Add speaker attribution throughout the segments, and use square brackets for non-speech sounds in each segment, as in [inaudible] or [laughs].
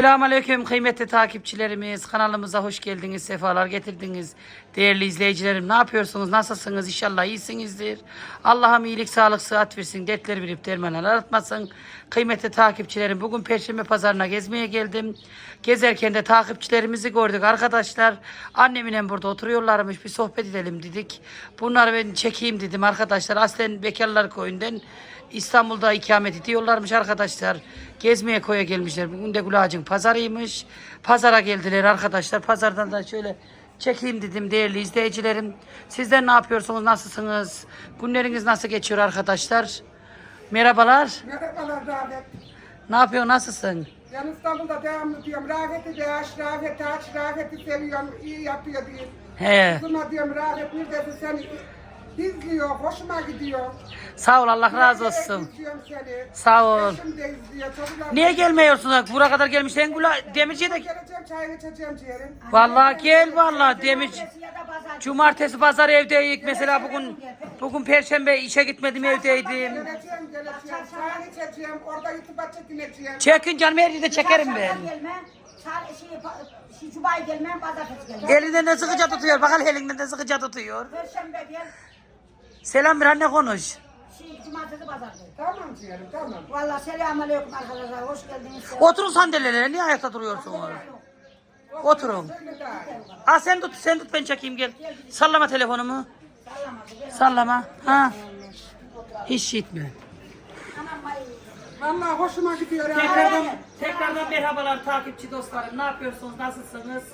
Speaker 1: Selamünaleyküm kıymetli takipçilerimiz. Kanalımıza hoş geldiniz, sefalar getirdiniz. Değerli izleyicilerim ne yapıyorsunuz, nasılsınız? İnşallah iyisinizdir. Allah'ım iyilik, sağlık, sıhhat versin. Dertleri bilip dermanlar aratmasın. Kıymetli takipçilerim bugün Perşembe Pazarı'na gezmeye geldim. Gezerken de takipçilerimizi gördük arkadaşlar. Annemle burada oturuyorlarmış bir sohbet edelim dedik. Bunları ben çekeyim dedim arkadaşlar. Aslen Bekarlar Köyü'nden İstanbul'da ikamet ediyorlarmış arkadaşlar. Gezmeye koya gelmişler. Bugün de Gülağacın pazarıymış. Pazara geldiler arkadaşlar. Pazardan da şöyle çekeyim dedim değerli izleyicilerim. Sizler ne yapıyorsunuz? Nasılsınız? Günleriniz nasıl geçiyor arkadaşlar? Merhabalar.
Speaker 2: Merhabalar Rahmet.
Speaker 1: Ne yapıyorsun? Nasılsın?
Speaker 2: Ben İstanbul'da devamlı diyorum. Rahmet'i de aç, Rahmet'i aç, Rahmet'i seviyorum, iyi yapıyor diye.
Speaker 1: He.
Speaker 2: Kızıma diyorum Rahmet neredesin seni izliyor, hoşuma gidiyor.
Speaker 1: Sağ ol Allah razı olsun.
Speaker 2: izliyorum seni.
Speaker 1: Sağ ol.
Speaker 2: Eşim de izliyor, çocuklar.
Speaker 1: Niye gelmiyorsunuz? Buraya kadar gelmişsin. Gula Demirci'ye de
Speaker 2: Geleceğim çay içeceğim ciğerim.
Speaker 1: Vallahi gel vallahi Demirci. Cumartesi pazar evdeyik. Mesela bugün bugün perşembe işe gitmedim evdeydim.
Speaker 2: Geleceğim, geleceğim. Çay içeceğim, orada YouTube'a çekineceğim.
Speaker 1: Çekin canım her yerde çekerim ben.
Speaker 3: Gelme. Sar, şey, pa- şey, Cuma'ya gelmem, pazartesi gelmem.
Speaker 1: Elinden de sıkıca tutuyor. Bakalım elinden de sıkıca tutuyor.
Speaker 3: Perşembe gel,
Speaker 1: Selam bir anne konuş.
Speaker 3: şey, cumartesi pazartesi.
Speaker 2: Tamam ciğerim, tamam.
Speaker 3: Vallahi selamun aleyküm arkadaşlar, hoş geldiniz.
Speaker 1: Oturun sandalyelere. Niye ayakta duruyorsunuz? Oturun. Ha sen tut, sen tut ben çekeyim gel. Sallama telefonumu. Sallama. Ha. Hiç
Speaker 3: ay.
Speaker 2: Vallahi hoşuma gidiyor. ya.
Speaker 1: Tekrardan, tekrardan merhabalar takipçi dostlarım. Ne yapıyorsunuz? Nasılsınız?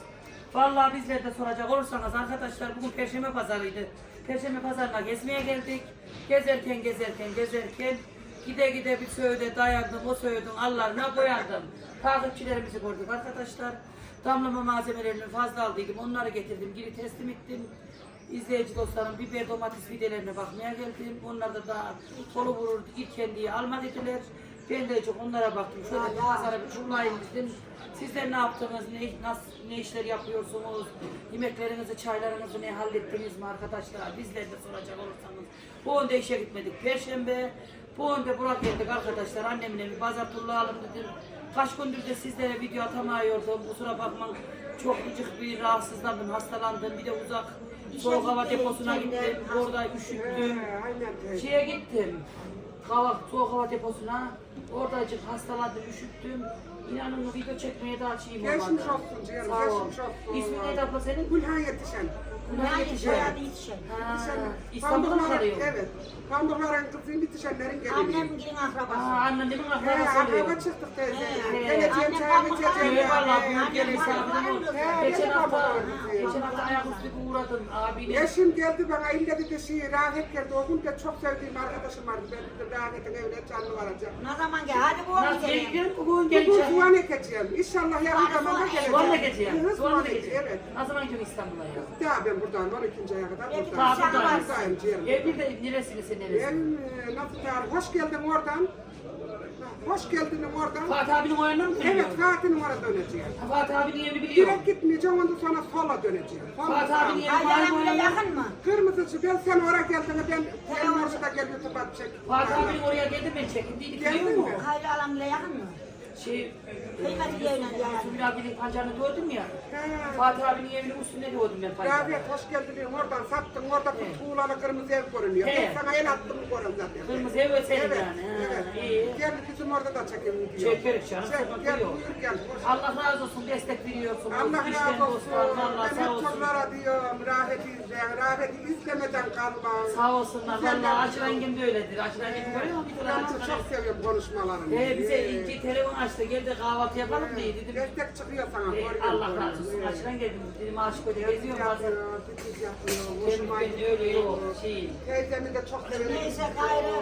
Speaker 1: Vallahi bizler de soracak olursanız arkadaşlar bugün Perşembe pazarıydı. Perşembe pazarına gezmeye geldik. Gezerken gezerken gezerken gide gide bir söğüde dayandım. O söğüdün allarına boyandım. Takipçilerimizi gördük arkadaşlar. Damlama malzemelerini fazla aldıydım. Onları getirdim. Geri teslim ettim. İzleyici dostlarım biber domates videolarına bakmaya geldim. Onlar da daha kolu vurur irken diye alma dediler. Ben de çok onlara baktım. Şöyle bir pazara bir çullayın dedim. Sizler ne yaptınız, ne, nasıl, ne işler yapıyorsunuz, yemeklerinizi, çaylarınızı ne hallettiniz mi arkadaşlar? Bizler de soracak olursanız. Bu önde işe gitmedik. Perşembe, bu önde Burak geldik arkadaşlar. Annemle bir pazar turlayalım dedim. Kaç gündür de sizlere video atamıyordum. Kusura bakmayın. Çok gıcık bir rahatsızlandım, hastalandım. Bir de uzak soğuk hava deposuna gittim. Orada üşüttüm. Şeye gittim. Soğuk hava deposuna. Oradacık hastalandım, üşüttüm. İnanın video çekmeye de açayım
Speaker 2: Geçmiş
Speaker 1: olmadı.
Speaker 2: olsun ciğerim,
Speaker 1: Sağ ol.
Speaker 2: geçmiş olsun.
Speaker 1: İsmi neydi abla senin?
Speaker 2: Gülhan yetişen.
Speaker 3: Hayır,
Speaker 1: Yetişen.
Speaker 3: bayağı bir yetişen.
Speaker 2: Pamukların-
Speaker 1: kalıyor?
Speaker 2: Evet. Pamukların kızın yetişenlerin gelini.
Speaker 3: Annem gelin akrabası.
Speaker 1: Aa, annemin akrabası oluyor.
Speaker 2: akraba çıktık teyze. Geleceğim çayımı.
Speaker 1: Eyvallah
Speaker 2: He.
Speaker 1: büyük gelin
Speaker 3: Annem
Speaker 1: sağ olun.
Speaker 3: pamukların-
Speaker 2: He,
Speaker 1: Geçen hafta, geçen hafta ayaküstü bir uğradım abiyle.
Speaker 2: Eşim geldi bana ille dedi şey rahmet geldi. O gün de çok sevdiğim arkadaşım vardı. Ben de rahmetin evine canlı varacağım.
Speaker 3: Ne zaman gel? Hadi bu gidelim.
Speaker 1: geleceğim? Bugün geleceğim.
Speaker 2: soğan ekeceğim. İnşallah
Speaker 3: Soğan-
Speaker 2: zamanda geleceğim.
Speaker 1: Soğanla geleceğim.
Speaker 2: Hı hı,
Speaker 1: Soğanla
Speaker 2: soğan
Speaker 1: geleceğim. Ne zaman gidiyorsun İstanbul'a ya?
Speaker 2: Daha ben buradan 12. aya kadar buradayım.
Speaker 3: daha buradayız.
Speaker 2: Buradayım ciğerim.
Speaker 1: Evli de neresini sen neresi?
Speaker 2: Ben e, tarif? Hoş geldin oradan. Hoş geldin oradan.
Speaker 1: Fatih abinin oyununa mı
Speaker 2: Evet
Speaker 1: dönüyorsun?
Speaker 2: Fatih'in oraya döneceğim.
Speaker 1: Fatih abinin yerini biliyorum.
Speaker 2: Direkt gitmeyeceğim ondan sonra sola döneceğim. Sola
Speaker 1: Fatih abinin
Speaker 2: sağ.
Speaker 1: yeri
Speaker 3: Aydan
Speaker 1: mahalle
Speaker 3: bile
Speaker 1: oyununa.
Speaker 3: yakın mı?
Speaker 2: Kırmızı şu ben sen oraya geldiğinde ben senin orada gel YouTube'a çek.
Speaker 1: Fatih abinin oraya geldim ben çekindiydik
Speaker 2: Geldin
Speaker 1: biliyor
Speaker 2: mi?
Speaker 3: Hayri alan bile yakın mı?
Speaker 1: Şey,
Speaker 3: Kıymetli yayına yani.
Speaker 1: Sümül abinin pancarını gördüm ya.
Speaker 2: He.
Speaker 1: Fatih abinin evinin üstünde gördüm ben pancarı.
Speaker 2: Rahmet hoş geldin oradan sattın orada tuğlalı kırmızı ev görünüyor.
Speaker 1: He.
Speaker 2: Ben sana el attım görün zaten.
Speaker 1: Kırmızı ev senin
Speaker 2: Evet,
Speaker 1: yani. Ha,
Speaker 2: evet.
Speaker 1: iyi.
Speaker 2: Gel bizim orada da çekelim video.
Speaker 1: Çekeriz canım,
Speaker 2: Çek,
Speaker 1: sıkıntı
Speaker 2: gel
Speaker 1: yok.
Speaker 2: buyur gel. Hoş-
Speaker 1: Allah razı olsun destek veriyorsunuz.
Speaker 2: Allah razı olsun.
Speaker 1: Allah
Speaker 2: Ben
Speaker 1: sağ
Speaker 2: hep
Speaker 1: olsun.
Speaker 2: çocuklara diyorum, rahmeti izleyin, rahmeti izlemeden kalma.
Speaker 1: Sağ olsunlar.
Speaker 2: Güzel
Speaker 1: Valla. Aşıran gibi de öyledir. Aşıran gibi böyle ama bir
Speaker 2: Ben
Speaker 1: tane
Speaker 2: çok, çok seviyorum konuşmalarını.
Speaker 1: Ee, bize inci telefon açtı. Gel de kahvaltı yapalım diye dedim.
Speaker 2: Destek çıkıyor sana. Görüyorum,
Speaker 1: Allah razı olsun. Aşıran geldim. Dedim aşık öyle geziyorum bazen.
Speaker 2: tebrik yapıyor,
Speaker 1: Ben,
Speaker 2: hoşuma gidiyor.
Speaker 1: öyle yok. Şey.
Speaker 2: Teyzemi de çok severim.
Speaker 3: Neyse gayrı.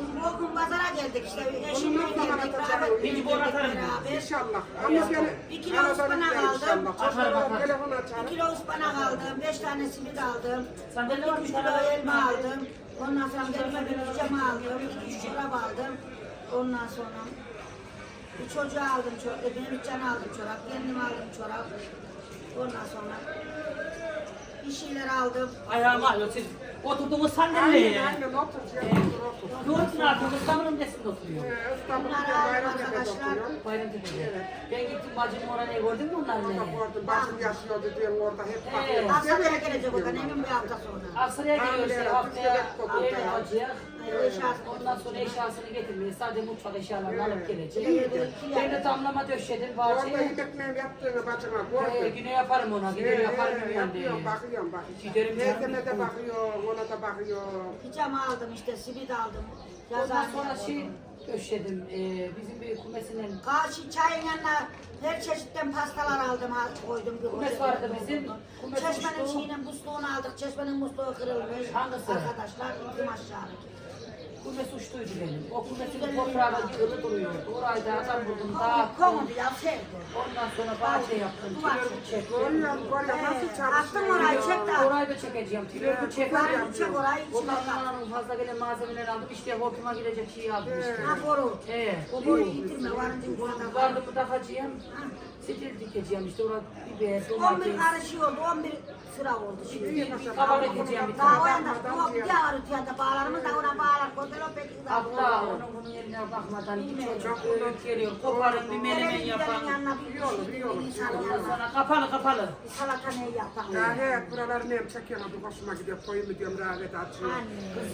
Speaker 3: Bu gün pazara geldik işte. Eşimle geldik.
Speaker 1: Bir bu atarım.
Speaker 2: İnşallah. Ama beni
Speaker 3: Bir kilo
Speaker 2: aradan
Speaker 3: ıspanak
Speaker 2: izleyin
Speaker 3: aldım.
Speaker 2: inşallah.
Speaker 1: Atarım,
Speaker 2: Çocuklara
Speaker 1: atarım.
Speaker 2: telefon
Speaker 3: Bir
Speaker 2: açarım.
Speaker 3: kilo ıspanak aldım, beş tane simit aldım.
Speaker 1: Ne var
Speaker 3: İki
Speaker 1: bir
Speaker 3: kilo elma aldım. Ondan sonra elma bir pijama aldım. Üç çorap aldım. Ondan sonra bir çocuğa aldım çorap, üç tane aldım çorap, kendim aldım çorap. Ondan sonra Bir şeyler aldım.
Speaker 1: Ayağım ağrıyor siz. Oturduğumuz
Speaker 2: Aynen
Speaker 1: sandalyeye.
Speaker 2: aynen otur. şey, otur, otur.
Speaker 1: Yoğurt ne yapıyorsunuz? Samırın nesinde oturuyor?
Speaker 2: Ee, İstanbul'da Bayramtepe'de
Speaker 3: arkadaşlar.
Speaker 2: oturuyorum.
Speaker 1: Bayramtepe'de. Ben gittim bacımın oraya gördün mü onları ne?
Speaker 2: Bak orada bacım yaşıyordu diyorum orada hep
Speaker 1: Ee,
Speaker 2: bakıyorum.
Speaker 3: Aksaray'a
Speaker 2: Severek
Speaker 3: gelecek o da
Speaker 2: gidiyorum.
Speaker 3: emin bir hafta sonra.
Speaker 1: Aksaray'a geliyoruz
Speaker 2: Hamile,
Speaker 1: ya haftaya
Speaker 2: Türkiye'de
Speaker 1: ev
Speaker 2: oturuyor.
Speaker 1: bacıya.
Speaker 3: Ee, eşyasını
Speaker 1: Ondan sonra eşyasını getirmiyor. Sadece mutfak eşyalarını alıp gelecek.
Speaker 3: Evet.
Speaker 1: Ben de damlama döşedim
Speaker 2: Orada
Speaker 1: bahçeye.
Speaker 2: yemeklerini yaptığını bacıma
Speaker 1: Ee,
Speaker 2: gördüm.
Speaker 1: yine yaparım ona. Gider
Speaker 2: Ee,
Speaker 1: yaparım
Speaker 2: ee,
Speaker 1: diye.
Speaker 2: Yapıyorum, bakıyorum bak.
Speaker 1: Giderim
Speaker 2: Teyzeme de bakıyorum, ona da bakıyorum.
Speaker 3: Pijama aldım işte, simit aldım.
Speaker 1: Ondan
Speaker 3: Yazar
Speaker 1: sonra şey döşedim. Ee, bizim bir kumesinin
Speaker 3: Karşı çayın yanına her çeşitten pastalar aldım, al- koydum. bir
Speaker 1: Kumes
Speaker 3: poşete
Speaker 1: vardı
Speaker 3: koydum.
Speaker 1: bizim. Kumes
Speaker 3: Çeşmenin
Speaker 1: uçtu.
Speaker 3: şeyinin musluğunu aldık. Çeşmenin musluğu kırılmış.
Speaker 1: Hangisi?
Speaker 3: Arkadaşlar gittim aşağı.
Speaker 1: Kumes uçtuydu benim. O kumesin toprağı yığılı duruyordu. Orayı da adam buldum dağıttım.
Speaker 3: ya sevdi.
Speaker 1: Ondan sonra bahçe yaptım.
Speaker 3: Duvar
Speaker 1: Tülörgü çektim.
Speaker 2: Nasıl
Speaker 3: Ee,
Speaker 2: çalışıyor.
Speaker 3: attım orayı, çek de.
Speaker 1: Orayı da çekeceğim. Tülörgü çektim.
Speaker 3: Duvarı çek orayı içine
Speaker 1: Ondan
Speaker 3: kat.
Speaker 1: sonra fazla gelen malzemeler aldım. İşte hortuma gidecek şey aldım işte.
Speaker 3: Ha boru.
Speaker 1: Ee,
Speaker 3: O boruyu yitirme varınca bu adam.
Speaker 1: vardı bu takacağım. Stil dikeceğim işte orada biber,
Speaker 3: 11
Speaker 1: domates.
Speaker 3: karışıyordu, 11 sıra oldu şimdi.
Speaker 1: Kabak edeceğim bir
Speaker 3: Daha o
Speaker 1: tane.
Speaker 3: yanda, bu bir ağrı tüyende bağlarımız da ona bağlar. Kodelo pek güzel.
Speaker 1: Abla onun eline bakmadan çocuk öğüt geliyor. Koparın bir menemen yapan.
Speaker 2: İyi olur, iyi olur.
Speaker 1: sonra kapalı kapalı.
Speaker 3: Bir ne yapalım?
Speaker 2: Ya he, buralarını hem çekiyorum, bir hoşuma gidiyor. Koyumu diyorum, rahmet açıyor.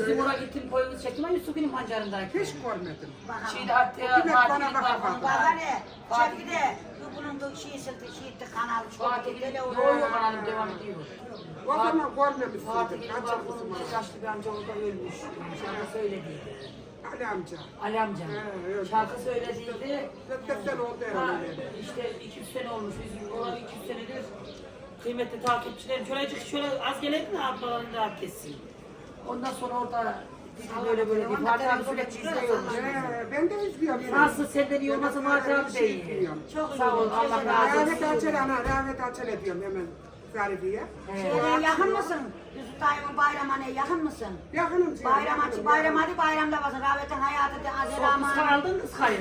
Speaker 1: Bizim oraya gittim koyunu çektim ama Yusuf'un pancarındayken.
Speaker 2: Hiç görmedim.
Speaker 1: Şeyde hatta
Speaker 2: bana
Speaker 1: Fatih'in
Speaker 2: baka
Speaker 1: balkonunda.
Speaker 2: baka.
Speaker 3: Bak hani, çek bir de bu bunun da şeyi sildi, şeyi kanalı
Speaker 1: Fatih'in yok yok kanalım devam ediyor.
Speaker 2: O zaman görmemişsindir.
Speaker 1: Fatih'in
Speaker 2: Kaç yılısın
Speaker 1: balkonunda
Speaker 2: var?
Speaker 1: yaşlı bir amca orada ölmüş. Şarkı söylediydi.
Speaker 2: Ali amca.
Speaker 1: Ali amca.
Speaker 2: He, evet.
Speaker 1: Şarkı söylediydi.
Speaker 2: Zaten sen oldu
Speaker 1: Ha,
Speaker 2: herhalde.
Speaker 1: işte 200 sene olmuş. Biz oralı 200 senedir kıymetli takipçilerim. Şöyle şöyle az gelelim de ablaların rahat kessin. Ondan sonra orada dedi böyle böyle bir Fatih abi sürekli izliyormuş.
Speaker 2: He, ben de izliyorum.
Speaker 1: Nasıl senden iyi olmasa Fatih abi de iyi.
Speaker 2: izliyorum.
Speaker 3: Çok
Speaker 1: Sağ ol Allah razı
Speaker 2: Rahmet
Speaker 1: olsun.
Speaker 2: Açel ana, rahmet Açel ediyorum hemen Zarifi'ye.
Speaker 3: Şeye yakın mısın? Yusuf dayımın bayramına yakın mısın?
Speaker 2: Yakınım canım,
Speaker 3: Bayram
Speaker 2: yakınım,
Speaker 3: açı, bayram hadi bayramda basın. Rahmetin hayatı de
Speaker 1: Kız
Speaker 3: azelaman.
Speaker 1: aldın ıskayı.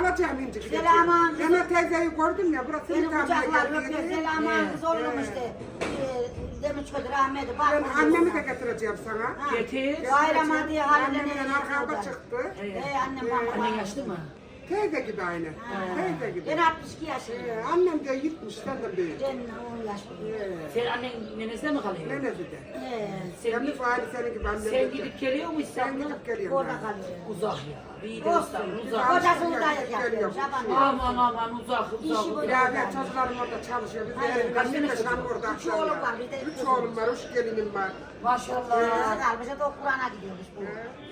Speaker 2: Alacağım inci gideceğim.
Speaker 3: Selamın.
Speaker 2: Hemen teyzeyi gördüm ya, burası
Speaker 3: Beni
Speaker 2: bir tane
Speaker 3: kucaklar öpüyor.
Speaker 2: geldi.
Speaker 3: Selaman kız oğlum işte. Ee, Demiş kötü rahmeti. Bak.
Speaker 2: Ben annemi de getireceğim sana.
Speaker 1: Getir.
Speaker 3: Bayram hadi
Speaker 2: Annemin
Speaker 3: ne
Speaker 2: arkada çıktı.
Speaker 3: Ee, annem bana.
Speaker 1: Annen yaşlı mı?
Speaker 2: Teyze gibi aynı. Teyze gibi.
Speaker 3: Ben 62 yaşındayım.
Speaker 2: Ee, annem de gitmiş, senden büyük.
Speaker 3: Ben 10 yaşındayım.
Speaker 2: Ee,
Speaker 1: Sen annen nenesine mi kalıyor?
Speaker 2: Nenesi de.
Speaker 3: Ee,
Speaker 1: Sen,
Speaker 2: Ben de faali senin gibi annem
Speaker 1: sen gidip geliyor mu
Speaker 2: Ben
Speaker 1: İstanbul'a?
Speaker 2: gidip geliyorum.
Speaker 3: orada
Speaker 2: ben.
Speaker 3: kalıyor.
Speaker 1: Uzak ya. İyi de. İstanbul uzak.
Speaker 3: Kocasını da
Speaker 2: Geliyorum.
Speaker 3: yapıyor. Şaban.
Speaker 1: Aman aman uzak
Speaker 3: İşi
Speaker 1: uzak.
Speaker 3: böyle.
Speaker 2: Ya ben çocuklarım orada çalışıyor. Biz de
Speaker 3: Hayır,
Speaker 2: evine
Speaker 1: kaç tane çocuk?
Speaker 2: burada
Speaker 3: Üç
Speaker 2: akşam
Speaker 3: oğlum
Speaker 2: ya.
Speaker 3: var, bir de
Speaker 2: Üç
Speaker 3: kızım.
Speaker 2: oğlum var, üç gelinim var.
Speaker 1: Maşallah.
Speaker 3: Kızı kalmış da o Kur'an'a gidiyoruz bu.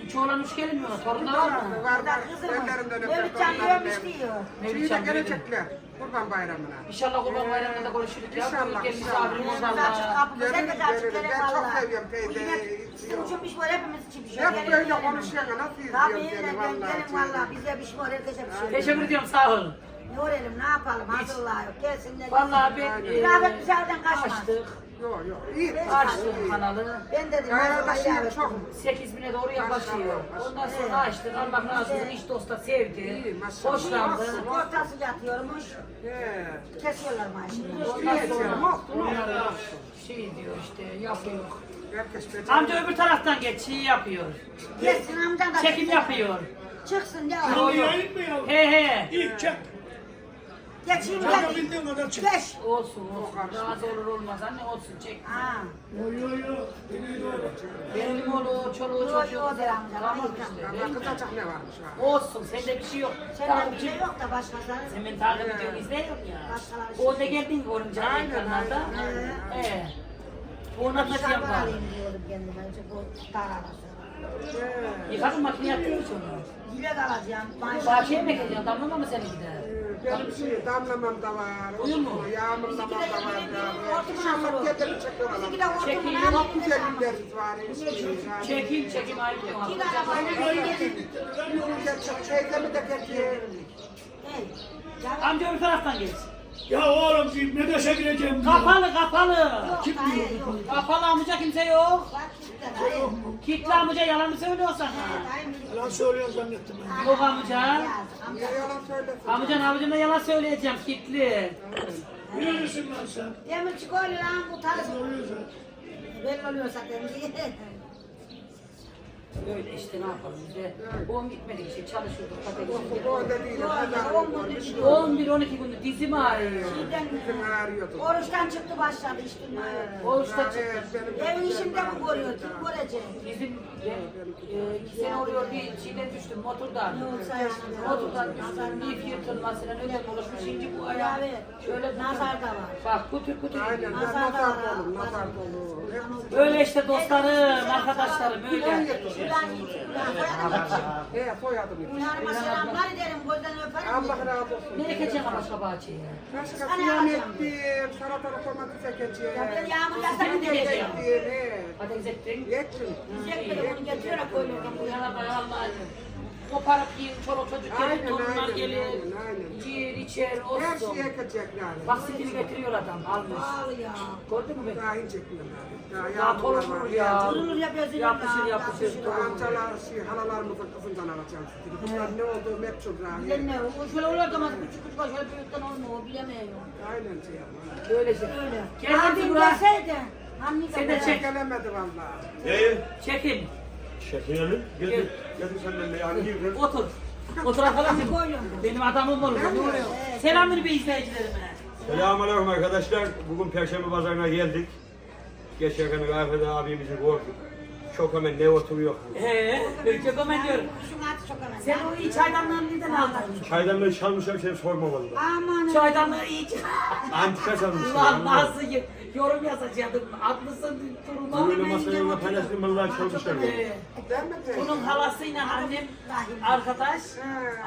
Speaker 1: Üç oğlan üç gelmiyor. Torunlar
Speaker 2: Var,
Speaker 1: var mı?
Speaker 2: var,
Speaker 3: Burada
Speaker 2: var. Ellerinden öper,
Speaker 3: Mevlüt Can
Speaker 2: torunlarım
Speaker 3: görmüş
Speaker 2: benim.
Speaker 3: diyor.
Speaker 1: Mevlüt
Speaker 2: Şimdi de
Speaker 1: Can böyle.
Speaker 2: gelecekler. Kurban bayramına.
Speaker 1: İnşallah kurban bayramında da görüşürük ya.
Speaker 2: İnşallah,
Speaker 1: Gel
Speaker 2: inşallah.
Speaker 1: misafirim
Speaker 3: Biz
Speaker 1: olsun
Speaker 3: açık
Speaker 1: Allah.
Speaker 3: kapımız
Speaker 2: Gelirim,
Speaker 3: herkes açık
Speaker 2: gelirim.
Speaker 3: gelir
Speaker 2: Ben çok
Speaker 3: valla.
Speaker 2: seviyorum
Speaker 3: yemek Bizim için bir şey var hepimiz için bir şey.
Speaker 2: Hep
Speaker 3: Gelin,
Speaker 2: böyle
Speaker 3: gelin.
Speaker 2: konuşuyor ya, nasıl
Speaker 3: Tabii
Speaker 2: izliyorum seni vallahi.
Speaker 3: gelin valla bize bir şey var herkese bir şey.
Speaker 1: Teşekkür ediyorum sağ olun.
Speaker 3: Ne örelim ne yapalım hazırlığa yok gelsinler.
Speaker 1: Vallahi ben
Speaker 3: Rafet dışarıdan kaçmaz.
Speaker 1: açtık.
Speaker 2: Yok yok, iyi.
Speaker 1: Açtım
Speaker 2: iyi.
Speaker 1: kanalı.
Speaker 3: Ben dedim
Speaker 2: şey
Speaker 3: davet
Speaker 2: çok.
Speaker 1: 8 bine doğru yaklaşıyor. Ondan sonra açtık. Allah razı olsun. İş dosta
Speaker 2: İyi,
Speaker 1: sevdi. Hoşlandı.
Speaker 3: Ortası yatıyormuş. Kesiyorlar maaşını.
Speaker 1: Ondan
Speaker 2: İyi,
Speaker 1: sonra şey diyor işte yapıyor. Amca öbür taraftan geç şey yapıyor.
Speaker 3: Geçsin amcan da.
Speaker 1: Çekim yapıyor.
Speaker 3: Çıksın ya.
Speaker 1: He he.
Speaker 4: İlk çek.
Speaker 3: Geçeyim
Speaker 4: Sana
Speaker 3: gel.
Speaker 4: bildiğin kadar çek.
Speaker 3: Geç.
Speaker 1: Olsun olsun. Razı olur olmaz anne olsun çek.
Speaker 3: Ha.
Speaker 4: Yo yo yo. Dediği doğru.
Speaker 1: Benim oğlu, çoluğu,
Speaker 3: Yo,
Speaker 1: çocuğu.
Speaker 3: yo der amca,
Speaker 1: Tamam
Speaker 3: hayır,
Speaker 1: işte.
Speaker 2: Ama
Speaker 1: değil mi?
Speaker 2: kızacak ne varmış ha?
Speaker 1: Olsun sende bir şey yok.
Speaker 3: Senden bir
Speaker 1: Takipçi-
Speaker 3: şey yok da başkası.
Speaker 1: Sen beni takip ediyorsun izliyorsun ya.
Speaker 3: Başkaları
Speaker 1: O da geldin görünce
Speaker 2: Aynen,
Speaker 1: ekranlarda.
Speaker 2: aynen, aynen.
Speaker 1: He. Ona
Speaker 3: Bir
Speaker 1: katacağım
Speaker 3: şarkı
Speaker 1: ben.
Speaker 3: alayım diyordum kendime. Çünkü bu dar arası.
Speaker 2: He.
Speaker 1: Yıkadın makine yaptın hiç onu.
Speaker 3: Dilek alacağım. maaş-
Speaker 1: Bahçeye mi geliyorsun? Damlama mı seninki de?
Speaker 2: Benim şey damlamam da var.
Speaker 1: Uyuyor mu?
Speaker 2: Yağmurlamam da var. oralar.
Speaker 3: hortumuna
Speaker 1: Çekeyim.
Speaker 3: bir
Speaker 2: Çok güzel günlerimiz var. işte.
Speaker 1: Çekin çekin ayıp yok.
Speaker 3: Bir arabayla gelin.
Speaker 2: Teyzemi de getir.
Speaker 3: Hey. canım.
Speaker 1: Amca öbür taraftan geç.
Speaker 4: Ya oğlum bir Medeş'e gireceğim diyor.
Speaker 1: Kapalı kapalı.
Speaker 3: Yok.
Speaker 1: Kapalı amca kimse yok.
Speaker 3: Bak.
Speaker 1: Kitli amca yalan mı söylüyorsan?
Speaker 3: Dayı.
Speaker 4: Yalan söylüyor zannettim ben.
Speaker 1: Yok amca.
Speaker 2: Niye yalan söylesin?
Speaker 1: Amcan amcana yalan söyleyeceğim kitli.
Speaker 4: Nerelisin lan sen?
Speaker 3: Demirci koy lan bu tarz.
Speaker 4: Söylüyorsun.
Speaker 3: Belli oluyor zaten. [laughs]
Speaker 1: Öyle işte ne yapalım biz de. Doğum gitmedik işte çalışıyorduk.
Speaker 2: Bu da değil. Pazar
Speaker 3: on
Speaker 2: olmuş.
Speaker 3: gündür
Speaker 1: 11-12 gündür dizim ağrıyor.
Speaker 2: Bizim ağrıyordu.
Speaker 3: Oruçtan çıktı başladı işte.
Speaker 1: Oruçta
Speaker 2: Evet,
Speaker 1: çıktı.
Speaker 3: Evin işinde mi görüyor? Kim görecek?
Speaker 1: Bizim ben, e, iki sene oluyor bir şeyden düştüm motordan. Motordan düştüm. Bir yırtılmasıyla öyle oluşmuş. Şimdi bu ayağı şöyle
Speaker 3: Nazar da var.
Speaker 1: Bak kutur kutur
Speaker 2: Aynen.
Speaker 3: Nazar da var.
Speaker 2: Nazar dolum. Hep-
Speaker 1: Böyle işte dostlarım, arkadaşlarım öyle.
Speaker 2: He soyadım.
Speaker 3: Hanıma selamlar ederim. Gözden öperim.
Speaker 2: Allah razı olsun.
Speaker 1: Ne ekeceğim başka bahçeye?
Speaker 2: Başka ziyan ettim. Salatalık domates ekeceğim.
Speaker 3: Ya ben yağmur yasa
Speaker 1: Sen
Speaker 3: mı
Speaker 1: de
Speaker 3: diyeceğim?
Speaker 1: diyeceğim.
Speaker 2: Ektim. he.
Speaker 1: Patates ektin.
Speaker 2: Ektim.
Speaker 3: Diyecekleri bunu getiriyor koyuyorum.
Speaker 1: Bu yana bak Allah'ım. Koparıp yiyin, çoluk çocuk gelir,
Speaker 2: Aynen,
Speaker 1: torunlar
Speaker 2: aynen,
Speaker 1: gelir.
Speaker 2: aynen, aynen.
Speaker 1: Yer, içer,
Speaker 2: Her
Speaker 1: olsun.
Speaker 2: şeyi ekecekler.
Speaker 1: Bak sitini getiriyor adam, almış.
Speaker 3: Al ya.
Speaker 1: Gördün mü beni?
Speaker 2: Daha hiç ekmiyorlar. Daha
Speaker 1: Ya
Speaker 2: yağmurlar var.
Speaker 1: ya.
Speaker 3: Durulur yapıyorsun.
Speaker 1: Yapışır, yapışır.
Speaker 2: Bu amcalar, şey, halalarımızın kızından alacağım. Bunlar ne olduğu meçhul
Speaker 3: Bilen
Speaker 2: rahi.
Speaker 3: ne? O şöyle olur ama küçük küçük şöyle büyükten olmuyor. Bilemiyorum.
Speaker 2: Aynen şey yapma.
Speaker 1: Böyle şey.
Speaker 3: Öyle.
Speaker 1: Gel hadi
Speaker 3: Abim
Speaker 1: buraya.
Speaker 3: gelseydi. Anne
Speaker 1: Sen de çek.
Speaker 2: Gelemedi vallahi.
Speaker 4: Neyi?
Speaker 1: Çekin.
Speaker 4: Şekerim. Getir. Getir sen de hangi yürü?
Speaker 1: Otur. Otur arkadaşım. Benim adamım olur. Selamünaleyküm bir izleyicilerime.
Speaker 4: Selamünaleyküm arkadaşlar. Bugün Perşembe Pazarı'na geldik. Geçerken Gafet abimizi gördük. Çok hemen ne oturuyor.
Speaker 1: Eee, Ülke komen diyorum.
Speaker 3: Önemli.
Speaker 1: Sen o iyi çaydanlığı neden aldın?
Speaker 4: Çaydanlığı çalmışlar seni sorma vallahi.
Speaker 3: Aman.
Speaker 1: Çaydanlığı iyi
Speaker 4: Antika çalmışlar. [laughs]
Speaker 1: Ulan nasıl y- yorum yazacaktım. Haklısın duruma.
Speaker 4: Böyle masaya da paylaştım vallahi çalmışlar.
Speaker 1: Ee, bunun halasıyla annem arkadaş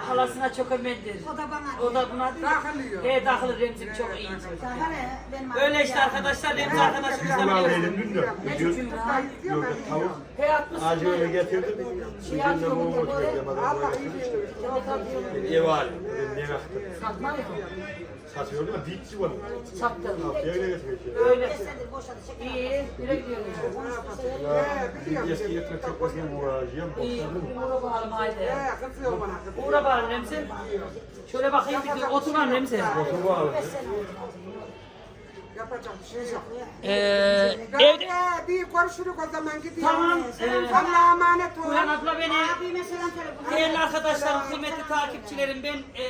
Speaker 1: halasına çok ömendir.
Speaker 3: O da bana.
Speaker 1: O da buna
Speaker 2: Dahılıyor.
Speaker 1: He dahil Remzi'm çok iyi.
Speaker 3: Benim
Speaker 1: Öyle işte arkadaşlar Remzi arkadaşımız da
Speaker 4: aldım dün de.
Speaker 1: Ne
Speaker 4: Diyor-? Yok tavuk.
Speaker 1: He atmışsın.
Speaker 4: Acı öyle getirdim.
Speaker 1: Şey
Speaker 4: Bugün de
Speaker 1: bu da
Speaker 4: oturuyor. Ev. Ben ne baktım.
Speaker 1: Satma ya.
Speaker 4: Satıyor ama var.
Speaker 1: Sattım.
Speaker 4: Haftaya öyle getireceğim.
Speaker 1: Öyle.
Speaker 3: Boşadı. Şeker.
Speaker 1: İyi.
Speaker 2: He, biliyorum.
Speaker 4: Eski yetme çok bakayım uğraşacağım.
Speaker 1: İyi. Uğra bakalım haydi. Uğra bakalım Remzi. Şöyle bakayım bir otur lan Remzi.
Speaker 4: Otur var.
Speaker 2: Yapacak bir şey yok.
Speaker 1: Ee, evde...
Speaker 2: Evde bir konuşuruz o zaman gidiyor.
Speaker 1: Tamam. Ee,
Speaker 2: Allah'a emanet ol.
Speaker 1: Uyan abla beni
Speaker 3: Abime selam telefonu.
Speaker 1: Değerli arkadaşlarım, kıymetli takipçilerim ben e,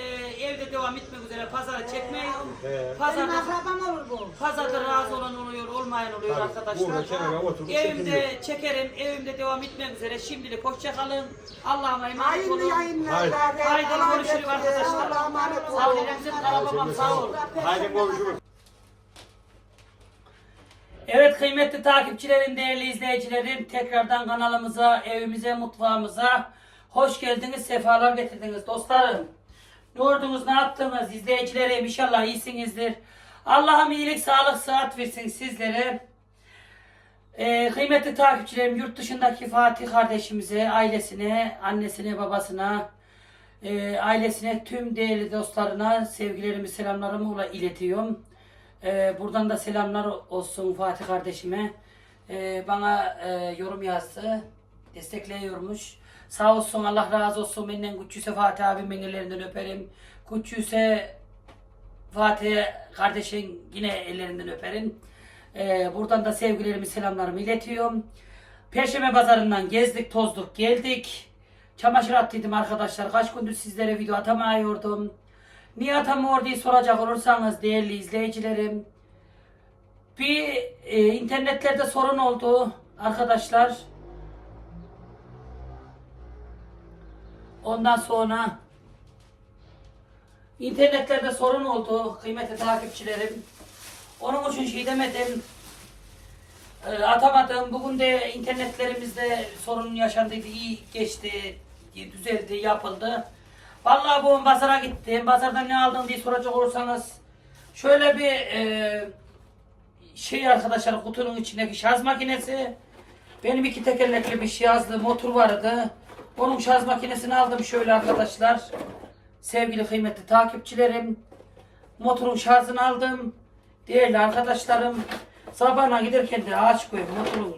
Speaker 1: evde devam etmek üzere pazarı çekmeye.
Speaker 3: Benim
Speaker 1: Pazarda,
Speaker 3: akrabam olur bu.
Speaker 1: pazarda razı olan oluyor, olmayan oluyor
Speaker 4: Burada
Speaker 1: arkadaşlar.
Speaker 4: kenara oturup çekiliyor.
Speaker 1: Evimde çekerim, evimde devam etmek üzere. Şimdilik hoşça kalın. Allah'a emanet
Speaker 2: Hayırlı
Speaker 1: olun.
Speaker 2: yayınlar.
Speaker 4: Haydi.
Speaker 1: Görüşürüz arkadaşlar.
Speaker 2: Allah'a emanet.
Speaker 1: Sağ olun sağ ol.
Speaker 4: Haydi konuşuruz.
Speaker 1: Evet kıymetli takipçilerim, değerli izleyicilerim, tekrardan kanalımıza, evimize, mutfağımıza hoş geldiniz, sefalar getirdiniz dostlarım. Ne ordunuz, ne yaptınız izleyicilerim, inşallah iyisinizdir. Allah'ım iyilik, sağlık, sıhhat versin sizlere. Ee, kıymetli takipçilerim, yurt dışındaki Fatih kardeşimize, ailesine, annesine, babasına, e, ailesine, tüm değerli dostlarına sevgilerimi, selamlarımı iletiyorum. Ee, buradan da selamlar olsun Fatih kardeşime. Ee, bana e, yorum yazdı. Destekliyormuş. Sağ olsun Allah razı olsun. Benden Kutçüse Fatih abimin ellerinden öperim. Kutçüse Fatih kardeşin yine ellerinden öperim. Ee, buradan da sevgilerimi selamlarımı iletiyorum. Perşembe pazarından gezdik tozduk geldik. Çamaşır attıydım arkadaşlar. Kaç gündür sizlere video atamıyordum. Niye atamıyor diye soracak olursanız değerli izleyicilerim. Bir e, internetlerde sorun oldu arkadaşlar. Ondan sonra internetlerde sorun oldu kıymetli takipçilerim. Onun için şey demedim. E, atamadım. Bugün de internetlerimizde sorun yaşandıydı. iyi geçti. Düzeldi, yapıldı. Vallahi bugün pazara gittim. Pazardan ne aldın diye soracak olursanız şöyle bir e, şey arkadaşlar kutunun içindeki şarj makinesi benim iki tekerlekli bir şarjlı motor vardı. Onun şarj makinesini aldım şöyle arkadaşlar. Sevgili kıymetli takipçilerim. Motorun şarjını aldım. Değerli arkadaşlarım. Sabahına giderken de ağaç koyup motorun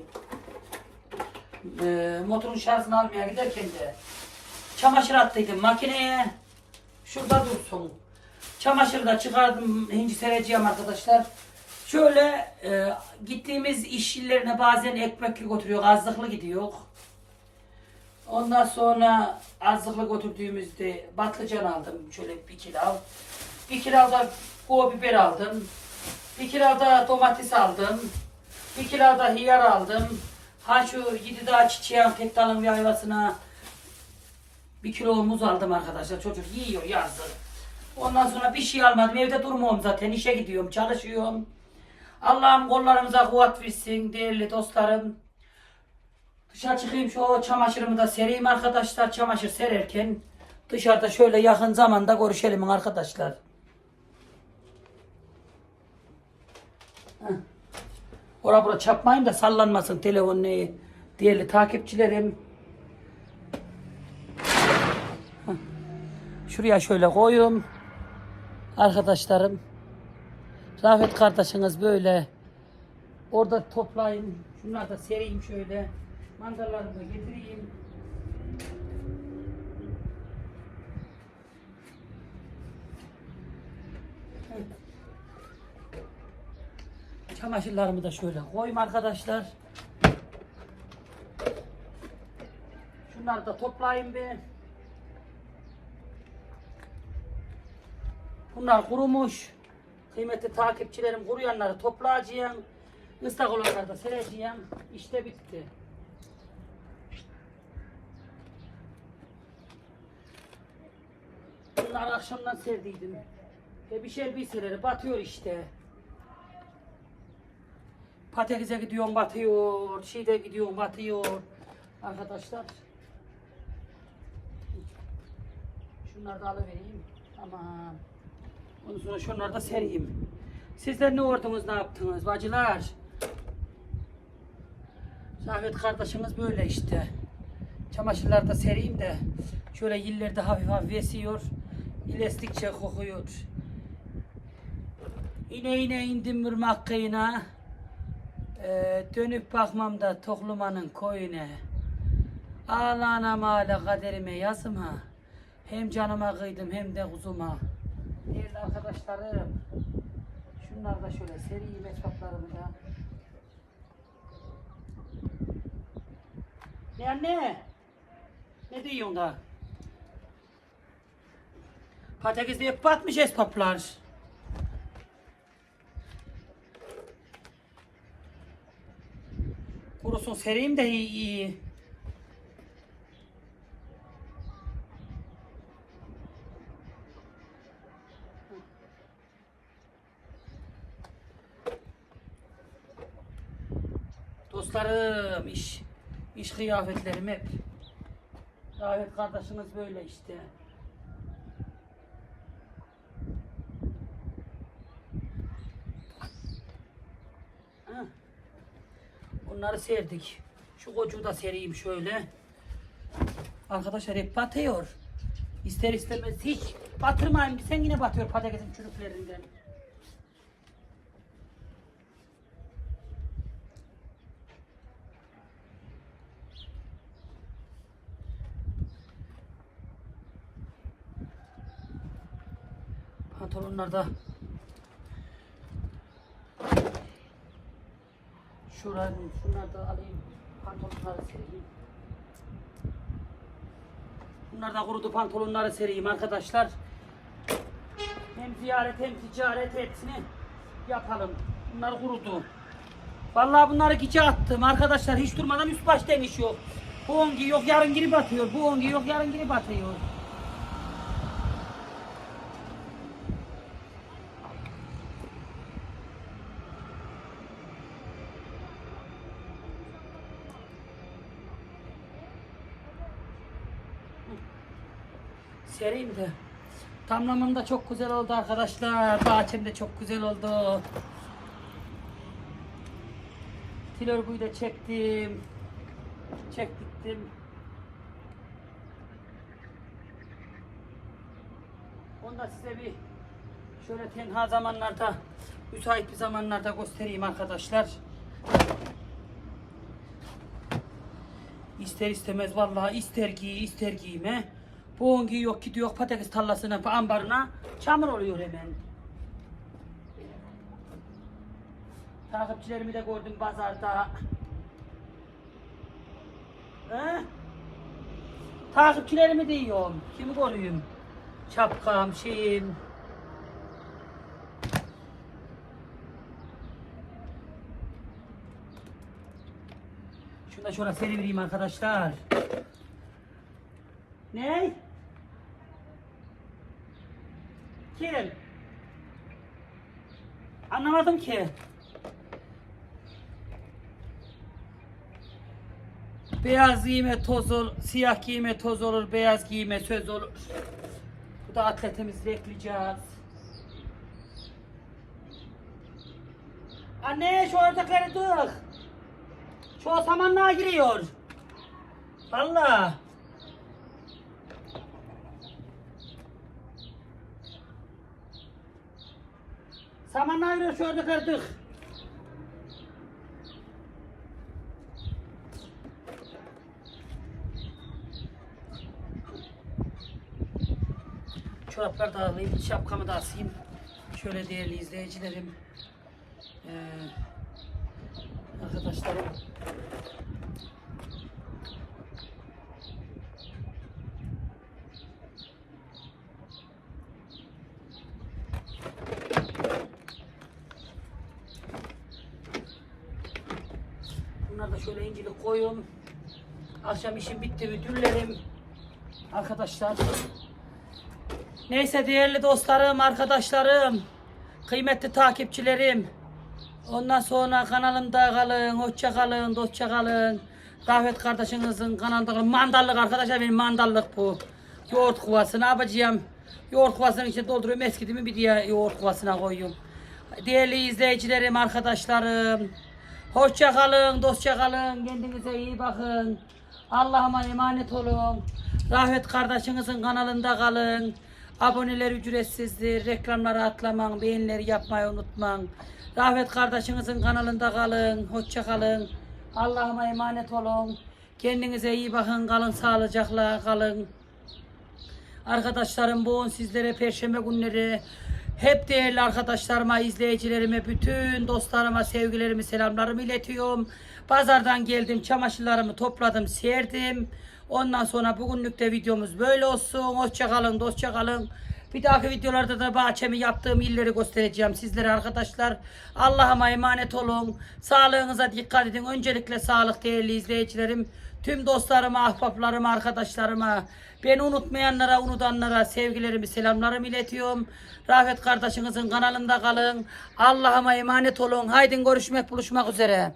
Speaker 1: e, motorun şarjını almaya giderken de çamaşır attıydım makineye. Şurada dursun. Çamaşırı da çıkardım. Hinci sereceğim arkadaşlar. Şöyle e, gittiğimiz iş yerlerine bazen ekmekli götürüyor, azlıklı gidiyor. Ondan sonra azlıklı götürdüğümüzde patlıcan aldım. Şöyle bir kilo. Bir kilo da kova biber aldım. Bir kilo da domates aldım. Bir kilo da hıyar aldım. Ha şu yedi daha çiçeğin tek dalın bir ayvasına bir kilo muz aldım arkadaşlar. Çocuk yiyor yazdı. Ondan sonra bir şey almadım. Evde durmuyorum zaten. İşe gidiyorum, çalışıyorum. Allah'ım kollarımıza kuvvet versin değerli dostlarım. Dışarı çıkayım şu çamaşırımı da sereyim arkadaşlar. Çamaşır sererken dışarıda şöyle yakın zamanda görüşelim arkadaşlar. Heh. Ora bura çarpmayın da sallanmasın telefon neyi. Değerli takipçilerim. Şuraya şöyle koyayım. Arkadaşlarım. Rafet kardeşiniz böyle orada toplayın. Şunları da sereyim şöyle. Mandallarımı da getireyim. Çamaşırlarımı da şöyle koyayım arkadaşlar. Şunları da toplayayım bir. Bunlar kurumuş. Kıymetli takipçilerim kuruyanları toplayacağım. Islak olanları da sereceğim. İşte bitti. Bunları akşamdan serdiydim. E bir şey bir serer batıyor işte. Patatese gidiyorum batıyor. Şeyde gidiyorum batıyor. Arkadaşlar. Şunları da alıvereyim. Aman. Ondan sonra şunları da sereyim. Sizler ne ordunuz ne yaptınız bacılar? Zahmet kardeşimiz böyle işte. Çamaşırları da sereyim de şöyle yillerde hafif hafif esiyor. İlestikçe kokuyor. İne ine indim ırmak kıyına. Ee, dönüp bakmam da toklumanın koyuna. Ağlanam hala kaderime yazıma. Hem canıma kıydım hem de kuzuma. Arkadaşlarım. Şunları da şöyle sereyim etraflarımı da. Ne anne? Ne diyorsun da? Patates de hep batmış esnaflar. Kurusun sereyim de iyi iyi. Dostlarım iş iş kıyafetlerim hep. Davet kardeşiniz böyle işte. Ha. Bunları serdik. Şu kocuğu da sereyim şöyle. Arkadaşlar hep batıyor. İster istemez hiç batırmayayım. Sen yine batıyor patatesin çürüklerinden. Pantolonlar da şuranın şunları da alayım. Pantolonları sereyim. Bunlar da kurudu pantolonları sereyim arkadaşlar. Hem ziyaret hem ticaret hepsini yapalım. Bunlar kurudu. Vallahi bunları gece attım arkadaşlar. Hiç durmadan üst baş demiş yok. Bu ongi yok yarın geri batıyor. Bu ongi yok yarın geri batıyor. Sereyim de. Tamlamam da çok güzel oldu arkadaşlar. Bahçem de çok güzel oldu. Til örgüyü de çektim. Çektim. Onu da size bir şöyle tenha zamanlarda müsait bir zamanlarda göstereyim arkadaşlar. İster istemez vallahi ister giy ister giyme. Boğun giyiyor gidiyor patates tarlasına ambarına çamur oluyor hemen. Takipçilerimi de gördüm pazarda. He? Takipçilerimi de yiyorum. Kimi koruyayım? Çapkam, şeyim. Şunu da şöyle seri vereyim arkadaşlar. Ne? Kim? Anlamadım ki. Beyaz giyime toz olur, siyah giyime toz olur, beyaz giyime söz olur. Bu da atletimizi ekleyeceğiz. Anne şu oradakileri dık. Şu samanlığa giriyor. Valla. Samanlığa giriyor şu oradakileri dık. Çorapları da alayım, şapkamı da asayım. Şöyle değerli izleyicilerim. Ee, arkadaşlarım. Bunları da şöyle incilik koyun. Akşam işim bitti mi düllerim. Arkadaşlar. Neyse değerli dostlarım, arkadaşlarım, kıymetli takipçilerim. Ondan sonra kanalımda kalın, hoşça kalın, dostça kalın. Rafet kardeşinizin kanalında kalın. Mandallık arkadaşlar benim mandallık bu. Yoğurt kovası ne yapacağım? Yoğurt kovasının içine dolduruyorum eskidi mi bir diye yoğurt kovasına koyuyorum. Değerli izleyicilerim, arkadaşlarım. Hoşça kalın, dostça kalın. Kendinize iyi bakın. Allah'ıma emanet olun. Rahmet kardeşinizin kanalında kalın. Aboneler ücretsizdir. Reklamları atlaman, beğenileri yapmayı unutmayın. Rahmet kardeşinizin kanalında kalın. Hoşça kalın. Allah'ıma emanet olun. Kendinize iyi bakın. Kalın sağlıcakla kalın. Arkadaşlarım bugün sizlere perşembe günleri hep değerli arkadaşlarıma, izleyicilerime, bütün dostlarıma sevgilerimi, selamlarımı iletiyorum. Pazardan geldim, çamaşırlarımı topladım, serdim. Ondan sonra bugünlük de videomuz böyle olsun. Hoşça kalın, dostça kalın. Bir dahaki videolarda da bahçemi yaptığım illeri göstereceğim sizlere arkadaşlar. Allah'ıma emanet olun. Sağlığınıza dikkat edin. Öncelikle sağlık değerli izleyicilerim. Tüm dostlarıma, ahbaplarıma, arkadaşlarıma, beni unutmayanlara, unutanlara sevgilerimi, selamlarımı iletiyorum. Rafet kardeşinizin kanalında kalın. Allah'ıma emanet olun. Haydi görüşmek, buluşmak üzere.